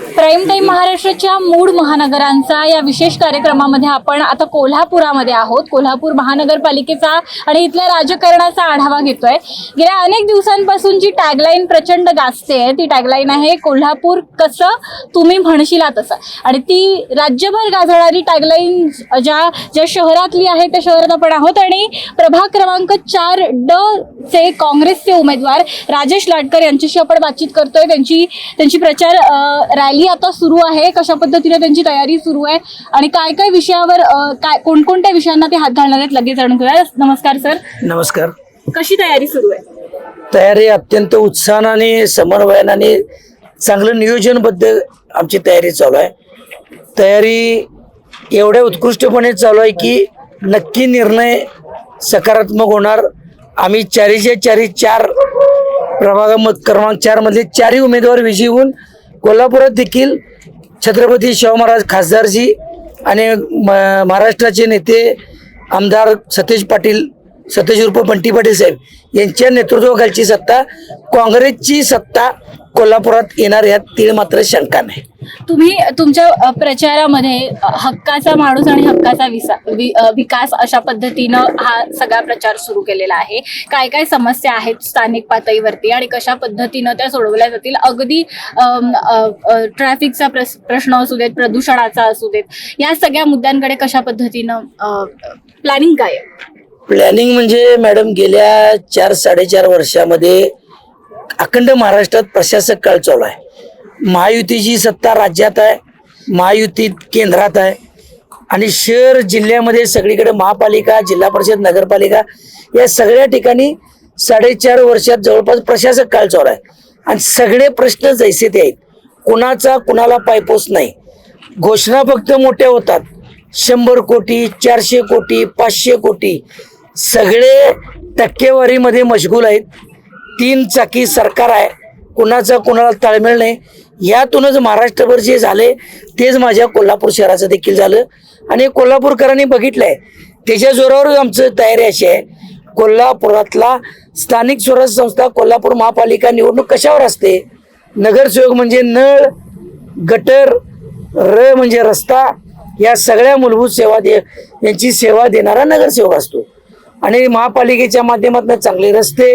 Prime time महाराष्ट्राच्या मूळ महानगरांचा या विशेष कार्यक्रमामध्ये आपण आता कोल्हापुरामध्ये आहोत. कोल्हापूर महानगरपालिकेचा आणि इथल्या राजकारणाचा आढावा घेतोय. गेल्या अनेक दिवसांपासून जी टॅगलाईन प्रचंड गाजते ती टॅगलाईन आहे कोल्हापूर कसं तुम्ही म्हणशीला तसं. आणि ती राज्यभर गाजणारी टॅगलाईन ज्या ज्या शहरातली आहे त्या शहरात आपण आहोत. आणि प्रभाग क्रमांक चार ड चे काँग्रेसचे उमेदवार राजेश लाटकर यांच्याशी आपण बातचीत करतोय. त्यांची त्यांची प्रचार रॅली आता सुरू आहे कशा पद्धतीने त्यांची तयारी सुरू आहे आणि काय काय विषयावर काय कोणकोणत्या विषयांना ते हात घालणार आहेत लगेच जाणून घेऊया. नमस्कार सर. नमस्कार. कशी तयारी सुरू आहे? तयारी अत्यंत उत्साहानं आणि समन्वयानं आणि चांगलं नियोजनबद्ध आमची तयारी चालू आहे. तयारी एवढ्या उत्कृष्टपणे चालू आहे की नक्की निर्णय सकारात्मक होणार. आम्ही चारीच्या चारी चार प्रभागामध क्रमांक चारमधले चारही उमेदवार विजयी होऊन कोल्हापुरात देखील छत्रपती शाहू महाराज खासदारजी आणि म- महाराष्ट्राचे नेते आमदार सतेज पाटील सतेज उर्फ बंटी पाटील साहेब यांच्या नेतृत्वाखालची सत्ता काँग्रेसची सत्ता कोल्हापुरात येणार यात तीळ मात्र शंका नाही. तुम्ही तुमच्या प्रचारामध्ये हक्काचा माणूस आणि हक्काचा विसा वि- अ, विकास अशा पद्धतीनं हा सगळा प्रचार सुरू केलेला आहे. काय काय समस्या आहेत स्थानिक पातळीवरती आणि कशा पद्धतीनं त्या सोडवल्या जातील? अगदी ट्रॅफिकचा प्रश्न असू देत प्रदूषणाचा असू देत या सगळ्या मुद्द्यांकडे कशा पद्धतीनं प्लॅनिंग काय आहे? प्लॅनिंग म्हणजे मॅडम गेल्या चार साडेचार वर्षामध्ये अखंड महाराष्ट्रात प्रशासक काळ चालू आहे. महायुतीची सत्ता राज्यात आहे महायुतीत केंद्रात आहे. आणि शहर जिल्ह्यामध्ये सगळीकडे महापालिका जिल्हा परिषद नगरपालिका या सगळ्या ठिकाणी साडेचार वर्षात जवळपास प्रशासक काळ चालू आहे. आणि सगळे प्रश्न जैसे ते आहेत. कुणाचा कुणाला पायपोस नाही. घोषणा फक्त मोठ्या होतात. शंभर कोटी चारशे कोटी पाचशे कोटी सगळे टक्केवारीमध्ये मशगूल आहेत. तीन चाकी सरकार आहे. कुणाचा कुणाला ताळमेळ नाही. यातूनच महाराष्ट्रभर जे झाले तेच माझ्या कोल्हापूर शहराचं देखील झालं. आणि कोल्हापूरकरांनी बघितलंय त्याच्या जोरावर आमचं तयारी अशी आहे. कोल्हापुरातला स्थानिक स्वराज्य संस्था कोल्हापूर महापालिका निवडणूक कशावर असते? नगरसेवक म्हणजे नळ गटर र म्हणजे रस्ता या सगळ्या मूलभूत सेवा दे यांची सेवा देणारा नगरसेवक असतो. आणि महापालिकेच्या माध्यमातून चांगले रस्ते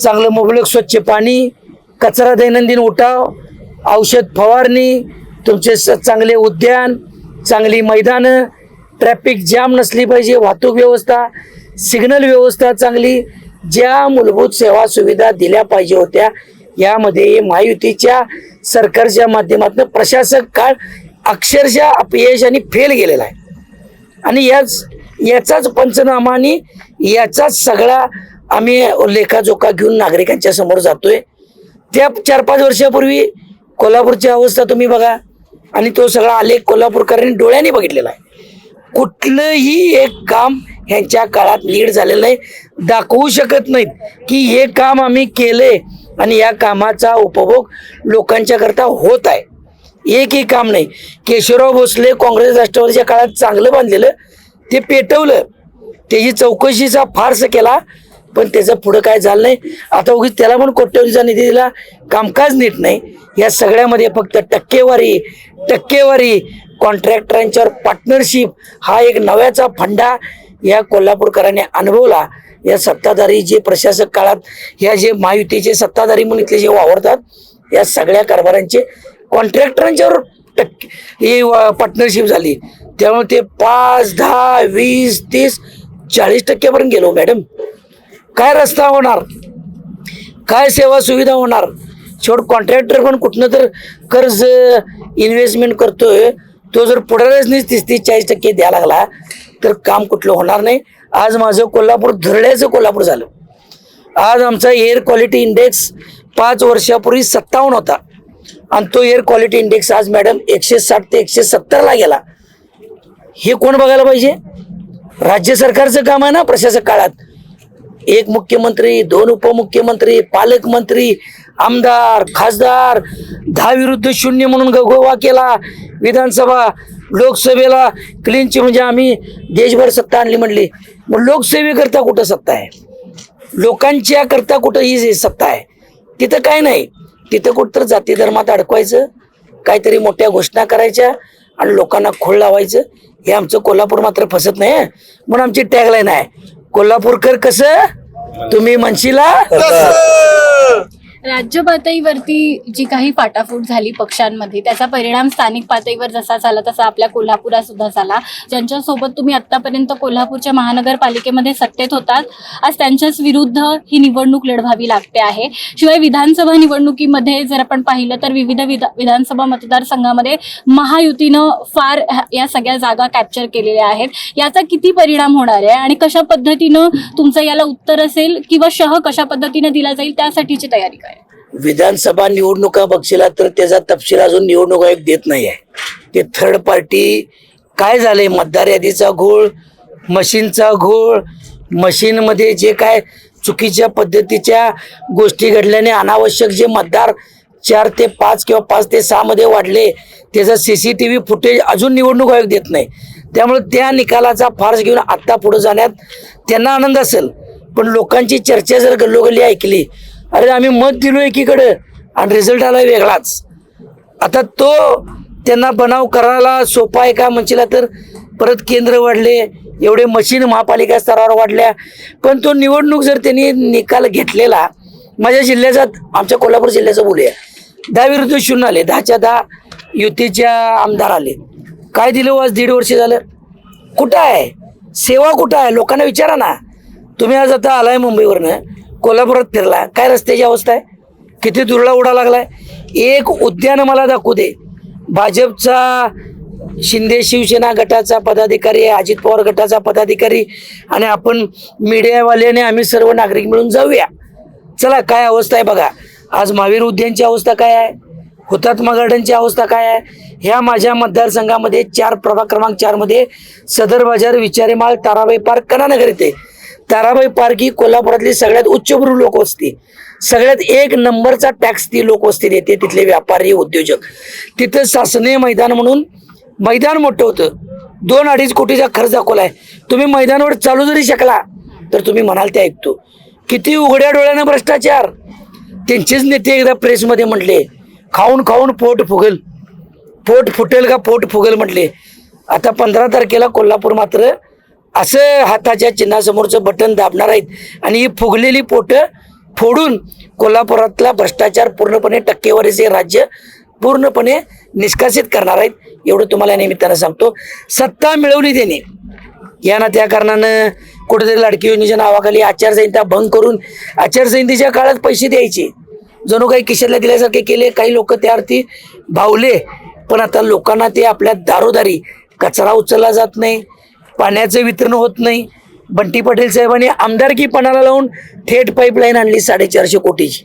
चांगलं मुबलक स्वच्छ पाणी कचरा दैनंदिन उठाव औषध फवारणी तुमचे स चांगले उद्यान चांगली मैदानं ट्रॅफिक जाम नसली पाहिजे वाहतूक व्यवस्था सिग्नल व्यवस्था चांगली ज्या मूलभूत सेवा सुविधा दिल्या पाहिजे होत्या यामध्ये महायुतीच्या सरकारच्या माध्यमातून प्रशासक काळ अक्षरशः अपयश आणि फेल गेलेला आहे. आणि याच याचाच पंचनामा आणि याचाच सगळा आम्ही लेखाजोखा घेऊन नागरिकांच्या समोर जातोय. त्या चार पाच वर्षापूर्वी कोल्हापूरची अवस्था तुम्ही बघा. आणि तो सगळा आलेख कोल्हापूरकरांनी डोळ्याने बघितलेला आहे. कुठलंही एक काम ह्यांच्या काळात लीड झालेलं नाही. दाखवू शकत नाहीत की हे काम आम्ही केले आणि या कामाचा उपभोग लोकांच्या करता होत आहे. एकही काम नाही. केशवराव भोसले काँग्रेस राष्ट्रवादीच्या काळात चांगलं बांधलेलं ते पेटवलं. त्याची चौकशीचा फार्स केला. पण त्याचं पुढं काय झालं नाही. आता उगीच त्याला पण कोट्यवधीचा निधी दिला. कामकाज नीट नाही. या सगळ्यामध्ये फक्त टक्केवारी टक्केवारी. कॉन्ट्रॅक्टरांच्यावर पार्टनरशिप हा एक नव्याचा फंडा या कोल्हापूरकरांनी अनुभवला. या सत्ताधारी जे प्रशासक काळात ह्या जे महायुतीचे सत्ताधारी म्हणून इथले जे वावरतात या सगळ्या कारभारांचे कॉन्ट्रॅक्टरांच्यावर टक्के ही पार्टनरशिप झाली. त्यामुळे ते पाच दहा वीस तीस चाळीस टक्क्यापर्यंत गेलो मॅडम काय रस्ता होणार? काय सेवा सुविधा होणार? शेवट कॉन्ट्रॅक्टर पण कुठनं तर कर्ज इन्व्हेस्टमेंट करतोय. तो जर पुढाऱ्याच नाही तीस तीस चाळीस टक्के द्यायला लागला तर काम कुठलं होणार नाही. आज माझं कोल्हापूर धरड्याचं कोल्हापूर झालं. आज आमचा एअर क्वालिटी इंडेक्स पाच वर्षापूर्वी सत्तावन्न होता. आणि तो एअर क्वालिटी इंडेक्स आज मॅडम एकशे साठ ते एकशे सत्तरला गेला. हे कोण बघायला पाहिजे? राज्य सरकारचं काम आहे ना प्रशासक काळात. एक मुख्यमंत्री दोन उपमुख्यमंत्री पालकमंत्री आमदार खासदार दहा विरुद्ध शून्य म्हणून गोवा केला. विधानसभा लोकसभेला क्लीनची म्हणजे आम्ही देशभर सत्ता आणली म्हणली. मग लोकसेवेकरता कुठं सत्ता आहे? लोकांच्या करता कुठं ही सत्ता आहे? तिथं काय नाही. तिथं कुठं तर जाती धर्मात अडकवायचं काहीतरी मोठ्या घोषणा करायच्या आणि लोकांना खोळ लावायचं. हे आमचं कोल्हापूर मात्र फसत नाही म्हणून आमची टॅगलाईन आहे कोल्हापूरकर कसं? तुम्ही म्हणशीला? राज्य पातळीवरती जी काही फाटाफूट झाली पक्षांमध्ये त्याचा परिणाम स्थानिक पातळीवर जसा झाला तसा आपल्या कोल्हापुरात सुद्धा झाला. ज्यांच्यासोबत तुम्ही आतापर्यंत कोल्हापूरच्या महानगरपालिकेमध्ये सत्तेत होतात आज त्यांच्याच विरुद्ध ही निवडणूक लढवावी लागते आहे. शिवाय विधानसभा निवडणुकीमध्ये जर आपण पाहिलं तर विविध विधा विधानसभा मतदारसंघामध्ये महायुतीनं फार ह्या- या सगळ्या जागा कॅप्चर केलेल्या आहेत. याचा किती परिणाम होणार आहे आणि कशा पद्धतीनं तुमचं याला उत्तर असेल किंवा शह कशा पद्धतीनं दिला जाईल त्यासाठीची तयारी काय विधानसभा निवडणुका बघशिला तर त्याचा तपशील अजून निवडणूक आयोग देत नाही आहे ते थर्ड पार्टी काय झालंय? मतदार यादीचा घोळ मशीनचा घोळ मशीनमध्ये जे काय चुकीच्या पद्धतीच्या गोष्टी घडल्याने अनावश्यक जे मतदार चार ते पाच किंवा पाच ते सहामध्ये वाढले त्याचं C C T V footage अजून निवडणूक आयोग देत नाही. त्यामुळे त्या निकालाचा फार्स घेऊन आत्ता पुढे जाण्यात त्यांना आनंद असेल. पण लोकांची चर्चा जर गल्लोगल्ली ऐकली अरे आम्ही मत दिलो एकीकडे आणि रिझल्ट आला वेगळाच. आता तो त्यांना बनाव करायला सोपा आहे का म्हणशीला तर परत केंद्र वाढले एवढे मशीन महापालिका स्तरावर वाढल्या. पण तो निवडणूक जर त्यांनी निकाल घेतलेला माझ्या जिल्ह्याचा आमच्या कोल्हापूर जिल्ह्याचं बोलूया. दहा विरुद्ध शून्य आले दहाच्या दहा युतीच्या आमदार आले. काय दिलं हो आज? दीड वर्ष झालं. कुठं आहे? सेवा कुठं आहे? लोकांना विचारा ना. तुम्ही आज आता आलाय मुंबईवरनं. कोल्हापुरात फिरला. काय रस्त्याची अवस्था आहे? किती दुरळा उडा लागलाय? एक उद्यान मला दाखवू दे. भाजपचा शिंदे शिवसेना गटाचा पदाधिकारी अजित पवार गटाचा पदाधिकारी आणि आपण मीडियावाल्याने आम्ही सर्व नागरिक मिळून जाऊया. चला काय अवस्था आहे बघा. आज महावीर उद्यानची अवस्था काय आहे? हुतात्मा गार्डनची अवस्था काय आहे? ह्या माझ्या मतदारसंघामध्ये चार प्रभाग क्रमांक चारमध्ये सदर बाजार विचारेमाळ ताराबाई पार्क कनानगर येते ताराबाई पार्क ही कोल्हापुरातली सगळ्यात उच्चभ्रू लोकवस्ती सगळ्यात एक नंबरचा टॅक्स ती लोकवस्ती देते तिथले व्यापारी उद्योजक. तिथं शासनीय मैदान म्हणून मैदान मोठं होतं. दोन अडीच कोटीचा खर्च आहे तुम्ही मैदानावर चालू जरी शकला तर तुम्ही म्हणाल ते ऐकतो. किती उघड्या डोळ्यानं भ्रष्टाचार. त्यांचेच नेते एकदा प्रेसमध्ये म्हटले खाऊन खाऊन पोट फुगल. पोट फुटेल का पोट फुगल? म्हटले. आता पंधरा तारखेला कोल्हापूर मात्र असं हाताच्या चिन्हासमोरचं बटन दाबणार आहेत. आणि ही फुगलेली पोटं फोडून कोल्हापुरातला भ्रष्टाचार पूर्णपणे टक्केवारीचे राज्य पूर्णपणे निष्कासित करणार आहेत. एवढं तुम्हाला या निमित्तानं सांगतो. सत्ता मिळवली त्यांनी. या ना त्या कारणानं कुठेतरी लाडकी योजनेच्या नावाखाली आचारसंहिता भंग करून आचारसंहितेच्या काळात पैसे द्यायचे. जणू काही किशनला दिल्यासारखे केले काही लोक त्या अर्थी भावले. पण आता लोकांना ते आपल्या दारोदारी कचरा उचलला जात नाही. पाण्याचं वितरण होत नाही. बंटी पाटील साहेबांनी आमदारकीपणाला लावून थेट पाईपलाईन आणली साडेचारशे कोटीची.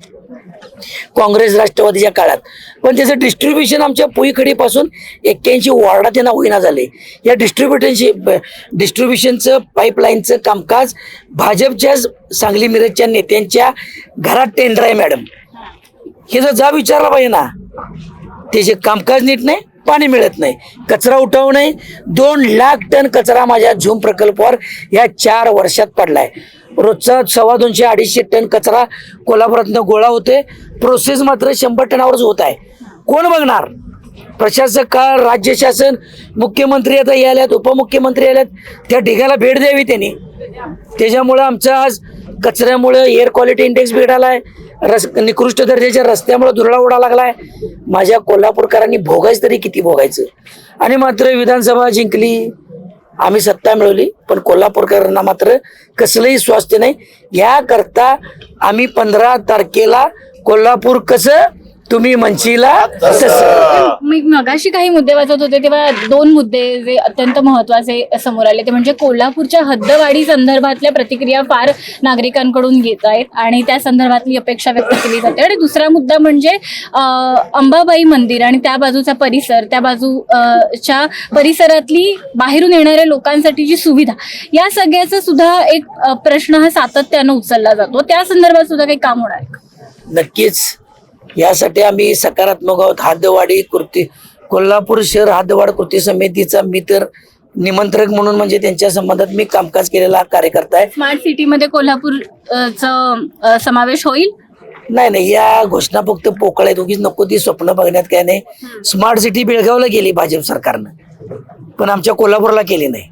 काँग्रेस राष्ट्रवादीच्या काळात. पण त्याचं डिस्ट्रीब्युशन आमच्या पुईखडीपासून एक्क्याऐंशी वॉर्डात त्यांना होईना झाले. या डिस्ट्रीब्युटरशी डिस्ट्रीब्युशनचं पाईपलाईनचं कामकाज भाजपच्याच सांगली मिरजच्या नेत्यांच्या घरात टेंडर आहे मॅडम हे जर जा विचारला पाहिजे ना त्याचे कामकाज नीट नाही पाणी मिळत नाही. कचरा उठाव नाही. दोन लाख टन कचरा माझ्या झूम प्रकल्पावर या चार वर्षात पडलाय. रोजचा सव्वा दोनशे अडीचशे टन कचरा कोल्हापुरातनं गोळा होते प्रोसेस मात्र शंभर टनावरच होत आहे. कोण बघणार? प्रशासक राज्य शासन मुख्यमंत्री आता याल्यात उपमुख्यमंत्री आल्यात त्या ढिगाला भेट द्यावी त्यांनी. त्याच्यामुळं आमचा आज कचऱ्यामुळं एअर क्वालिटी इंडेक्स बिघडालाय रस निकृष्ट दर्जाच्या रस्त्यामुळे दुरळा उडा लागलाय. माझ्या कोल्हापूरकरांनी भोगायचं तरी किती भोगायचं? आणि मात्र विधानसभा जिंकली. आम्ही सत्ता मिळवली पण कोल्हापूरकरांना मात्र कसलंही स्वास्थ्य नाही. याकरता आम्ही पंधरा तारखेला कोल्हापूर कसं तुम्ही म्हणशीला तसं. मी मगाशी काही मुद्दे वाचत होते तेव्हा दोन मुद्दे जे अत्यंत महत्त्वाचे समोर आले. ते म्हणजे कोल्हापूरच्या हद्दवाढी संदर्भातल्या प्रतिक्रिया फार नागरिकांकडून येत आहेत आणि त्या संदर्भातली अपेक्षा व्यक्त केली जाते. आणि दुसरा मुद्दा म्हणजे अंबाबाई मंदिर आणि त्या बाजूचा परिसर त्या बाजूच्या परिसरातली बाहेरून येणाऱ्या लोकांसाठीची सुविधा या सगळ्याचा सुद्धा एक प्रश्न हा सातत्यानं उचलला जातो. त्या संदर्भात सुद्धा काही काम होणार? नक्कीच. यासाठी आम्ही सकारात्मक आहोत. हद्दवाढी कृती कोल्हापूर शहर हद्दवाढ कृती समितीचा मी तर निमंत्रक म्हणून म्हणजे त्यांच्या संबंधात मी कामकाज केलेला कार्यकर्ता आहे. स्मार्ट सिटीमध्ये कोल्हापूर समावेश होईल? नाही नाही या घोषणा फक्त पोकळ आहेत उगीच नको ती स्वप्न बघण्यात काय नाही. स्मार्ट सिटी बेळगावला गेली भाजप सरकारनं. पण आमच्या कोल्हापूरला केली नाही.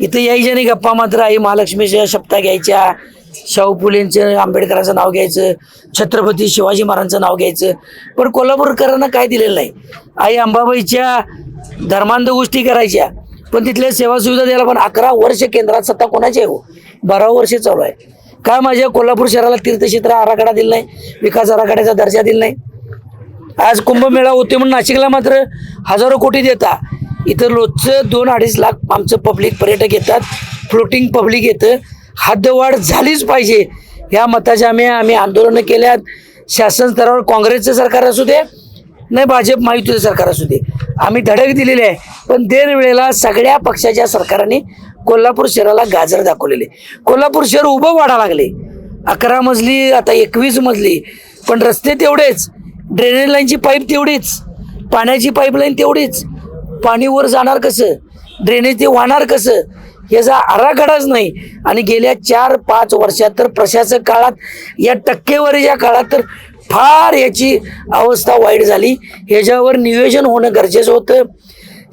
इथं यायच्या नाही गप्पा मात्र. आई महालक्ष्मीच्या शपथा घ्यायच्या. शाहू फुलेंचं आंबेडकरांचं नाव घ्यायचं छत्रपती शिवाजी महाराजांचं नाव घ्यायचं. पण कोल्हापूरकरांना काय दिलेलं नाही. आई अंबाबाईच्या धर्मांध गोष्टी करायच्या पण तिथल्या सेवा सुविधा द्यायला पण अकरा वर्ष केंद्रात सत्ता कोणाची आहे हो? बारा वर्ष चालू आहे. काय माझ्या कोल्हापूर शहराला तीर्थक्षेत्र आराखडा दिला नाही विकास आराखड्याचा दर्जा दिला नाही? आज कुंभमेळा होते म्हणून नाशिकला मात्र हजारो कोटी देता. इथं रोजचं दोन अडीच लाख आमचं पब्लिक पर्यटक येतात फ्लोटिंग पब्लिक येतं. हद्दवाढ झालीच पाहिजे. ह्या मताच्या आम्ही आम्ही आंदोलनं केल्यात. शासन स्तरावर काँग्रेसचं सरकार असू दे नाही भाजप महायुतीचं सरकार असू दे. आम्ही धडक दिलेली आहे. पण देर वेळेला सगळ्या पक्षाच्या सरकारने कोल्हापूर शहराला गाजर दाखवलेले. कोल्हापूर शहर उभं वाढा लागले. अकरा मजली आता एकवीस मजली. पण रस्ते तेवढेच. ड्रेनेज लाईनची पाईप तेवढीच. पाण्याची पाईपलाईन तेवढीच. पाणी वर जाणार कसं? ड्रेनेज ते वाहणार कसं? याचा आराखडाच नाही. आणि गेल्या चार पाच वर्षात तर प्रशासक काळात या टक्केवारीच्या काळात तर फार याची अवस्था वाईट झाली. ह्याच्यावर नियोजन होणं गरजेचं होतं.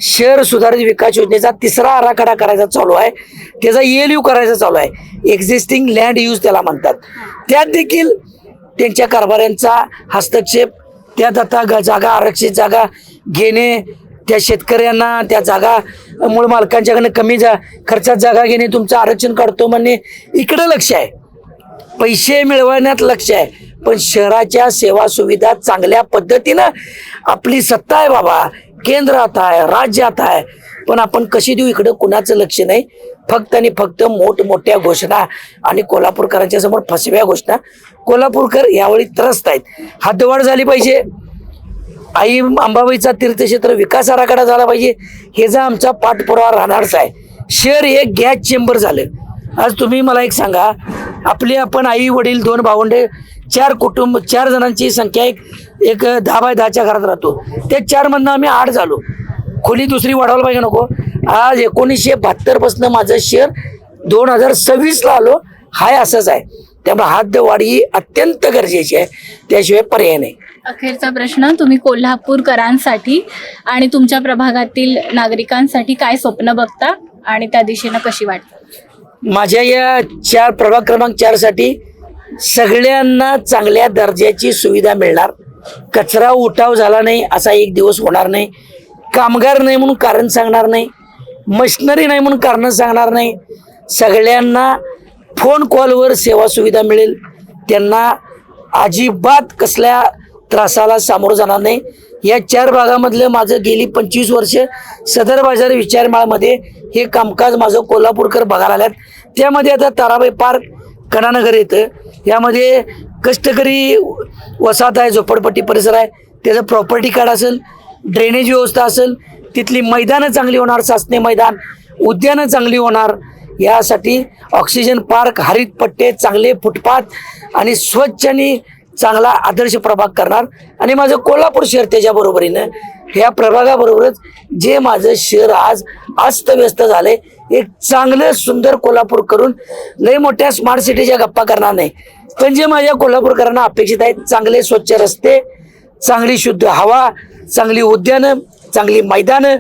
शहर सुधारित विकास योजनेचा तिसरा आराखडा करायचा चालू आहे. त्याचा एल यू करायचा चालू आहे. एक्झिस्टिंग लँड यूज त्याला म्हणतात. त्यात देखील त्यांच्या कारभाऱ्यांचा हस्तक्षेप त्यात आता ग- जागा आरक्षित जागा घेणे त्या शेतकऱ्यांना त्या जागा मूळ मालकांच्याकडनं कमी जा खर्चात जागा घेणे तुमचं आरक्षण काढतो म्हणणे इकडं लक्ष आहे. पैसे मिळवण्यात लक्ष आहे. पण शहराच्या सेवा सुविधा चांगल्या पद्धतीनं आपली सत्ता आहे बाबा. केंद्रात आहे राज्यात आहे. पण आपण कशी देऊ इकडं? कुणाचं लक्ष नाही. फक्त आणि फक्त मोठमोठ्या घोषणा आणि कोल्हापूरकरांच्या समोर फसव्या घोषणा. कोल्हापूरकर यावेळी त्रस्त आहेत. हद्दवाढ झाली पाहिजे. आई अंबाबाईचा तीर्थक्षेत्र विकास आराखडा झाला पाहिजे. हे जर आमचा पाठपुरावा राहणारच आहे. शहर हे गॅस चेंबर झालं. आज तुम्ही मला एक सांगा. आपले आपण आई वडील दोन भावंडे चार कुटुंब चार जणांची संख्या एक एक दहा बाय दहाच्या घरात राहतो. त्या चारमधनं आम्ही आठ झालो. खोली दुसरी वाढवायला पाहिजे नको. आज एकोणीसशे बहात्तरपासून माझं शेअर दोन हजार सव्वीसला आलो. हाय असंच आहे. त्यामुळे हातवाढ ही अत्यंत गरजेची आहे. त्याशिवाय पर्याय नाही. अखेरचा प्रश्न तुम्ही कोल्हापूरकरांसाठी आणि तुमच्या प्रभागातील नागरिकांसाठी काय स्वप्न बघता आणि त्या दिशेनं कशी वाटतं? माझ्या या चार प्रभाग क्रमांक चारसाठी सगळ्यांना चांगल्या दर्जाची सुविधा मिळणार. कचरा उठाव झाला नाही असा एक दिवस होणार नाही. कामगार नाही म्हणून कारण सांगणार नाही. मशिनरी नाही म्हणून कारण सांगणार नाही. सगळ्यांना फोन कॉलवर सेवा सुविधा मिळेल. त्यांना अजिबात कसल्या त्रासाला सामोरं जाणार नाही. या चार भागामधलं माझं गेली पंचवीस वर्ष सदर बाजार विचारमाळामध्ये हे कामकाज माझं कोल्हापूरकर बघायला आल्यात. त्यामध्ये आता ताराबाई पार्क कणानगर येतं. यामध्ये कष्टकरी वसाहत आहे झोपडपट्टी परिसर आहे. त्याचं प्रॉपर्टी कार्ड असेल ड्रेनेज व्यवस्था असेल तिथली मैदानं चांगली होणार सासने मैदान उद्यानं चांगली होणार. यासाठी ऑक्सिजन पार्क हरित पट्टे चांगले फुटपाथ आणि स्वच्छ आणि चांगला आदर्श प्रभाग करणार. आणि माझं कोल्हापूर शहर त्याच्या बरोबरीनं ह्या प्रभागाबरोबरच जे माझं शहर आज अस्तव्यस्त झालंय एक चांगलं सुंदर कोल्हापूर करून लय मोठ्या स्मार्ट सिटीच्या गप्पा करणार नाही. पण जे माझ्या कोल्हापूरकरांना अपेक्षित आहेत चांगले स्वच्छ रस्ते चांगली शुद्ध हवा चांगली उद्यानं चांगली मैदानं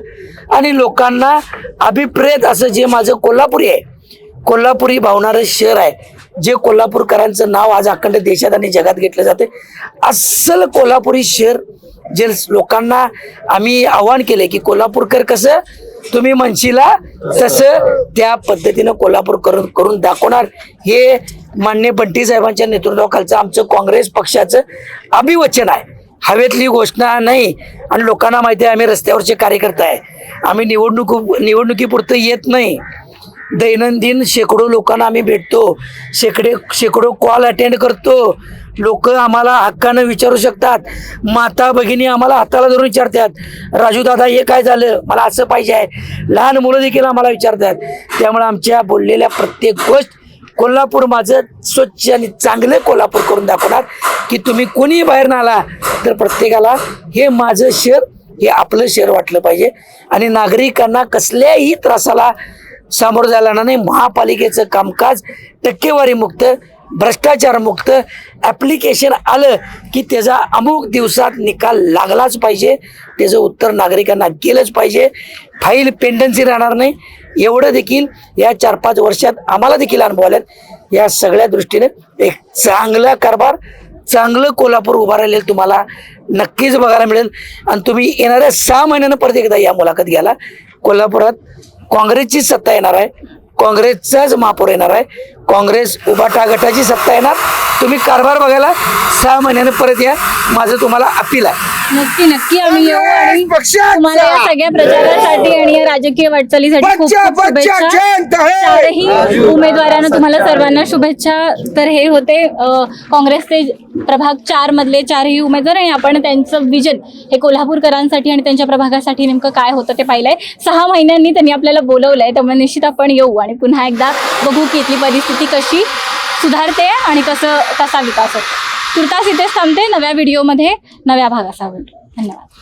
आणि लोकांना अभिप्रेत असं जे माझं कोल्हापुरी आहे कोल्हापुरी भावणारं शहर आहे जे कोल्हापूरकरांचं नाव आज अखंड देशात आणि जगात घेतलं जाते अस्सल कोल्हापुरी शहर जे लोकांना आम्ही आव्हान केले की कोल्हापूरकर कसं तुम्ही म्हणशीला तसं त्या पद्धतीनं कोल्हापूर करून करून दाखवणार. हे मान्य बंटी साहेबांच्या नेतृत्वाखालचं आमचं काँग्रेस पक्षाचं अभिवचन आहे. हवेतली घोषणा नाही आणि लोकांना माहिती आहे आम्ही रस्त्यावरचे कार्यकर्ता आहे. आम्ही निवडणूक निवडणुकीपुरतं येत नाही. दैनंदिन शेकडो लोकांना आम्ही भेटतो. शेकडे शेकडो कॉल अटेंड करतो. लोक आम्हाला हक्कानं विचारू शकतात. माता भगिनी आम्हाला हाताला धरून विचारतात राजू दादा हे काय झालं? मला असं पाहिजे आहे. लहान मुलं देखील आम्हाला विचारतात. त्यामुळे आमच्या बोललेल्या प्रत्येक गोष्ट कोल्हापूर माझं स्वच्छ आणि चांगलं कोल्हापूर करून दाखवणार. की तुम्ही कोणी बाहेर आला तर प्रत्येकाला हे माझं शहर हे आपलं शहर वाटलं पाहिजे. आणि नागरिकांना कसल्याही त्रासाला सामोरं जायला नाही. महापालिकेचं कामकाज टक्केवारी मुक्त भ्रष्टाचार मुक्त. ॲप्लिकेशन आलं की त्याचा अमुक दिवसात निकाल लागलाच पाहिजे. त्याचं उत्तर नागरिकांना केलंच पाहिजे. फाईल पेंडन्सी राहणार नाही. एवढं देखील या चार पाच वर्षात आम्हाला देखील अनुभवल्यात या सगळ्या दृष्टीने एक चांगला कारभार चांगलं कोल्हापूर उभा राहिलेलं तुम्हाला नक्कीच बघायला मिळेल. आणि तुम्ही येणाऱ्या सहा महिन्यानं परत एकदा या मुलाखत घ्याला कोल्हापुरात काँग्रेसची सत्ता येणार आहे. काँग्रेसचाच महापौर येणार आहे. काँग्रेस उभाटा गटाची सत्ता येणार. तुम्ही कारभार बघायला सहा महिन्यानं परत या. माझं तुम्हाला अपील आहे. नक्की नक्की. आम्ही येऊ आणि पक्षाचा. तुम्हाला या सगळ्या प्रचारासाठी आणि राजकीय वाटचालीसाठी खूप खूप शुभेच्छा. चारही उमेदवारांना तुम्हाला सर्वांना शुभेच्छा. तर हे होते काँग्रेसचे प्रभाग चार मधले चारही उमेदवार आणि आपण त्यांचं विजन हे कोल्हापूरकरांसाठी आणि त्यांच्या प्रभागासाठी नेमकं काय होतं ते पाहिलंय. सहा महिन्यांनी त्यांनी आपल्याला बोलवलंय त्यामुळे निश्चित आपण येऊ आणि पुन्हा एकदा बघू की इथली परिस्थिती कशी सुधारते आणि कसं कसा विकास होतो. तुर्तास इथेच थांबते नव्या व्हिडिओमध्ये. नव्या भागासह धन्यवाद.